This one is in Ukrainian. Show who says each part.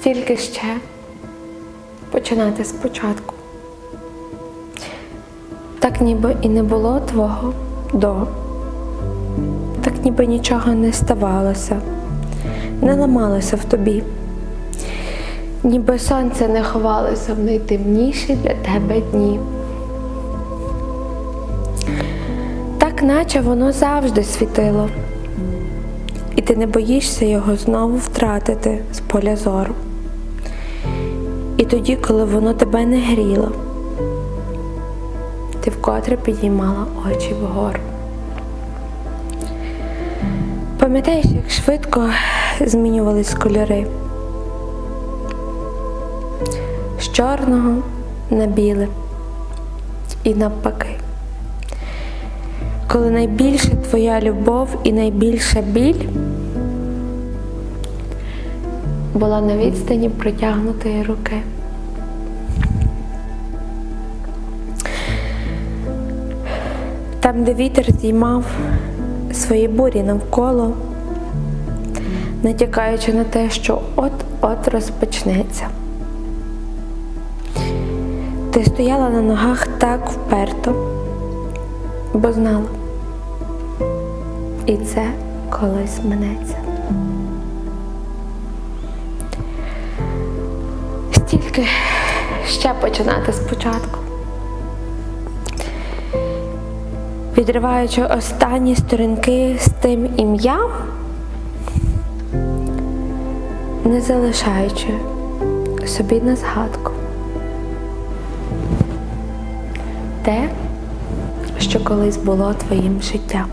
Speaker 1: стільки ще починати спочатку. Так ніби і не було твого до, так ніби нічого не ставалося, не ламалося в тобі, ніби сонце не ховалося в найтемніші для тебе дні. Так наче воно завжди світило, і ти не боїшся його знову втратити з поля зору. І тоді, коли воно тебе не гріло, ти вкотре підіймала очі вгору. Пам'ятаєш, як швидко змінювались кольори з чорного на біле і навпаки. Коли найбільше твоя любов і найбільша біль була на відстані протягнутої руки. Там, де вітер здіймав свої бурі навколо, натякаючи на те, що от-от розпочнеться. Ти стояла на ногах так вперто, бо знала. І це колись минеться. Стільки ще починати спочатку. Відриваючи останні сторінки з тим ім'ям, не залишаючи собі на згадку те, що колись було твоїм життям.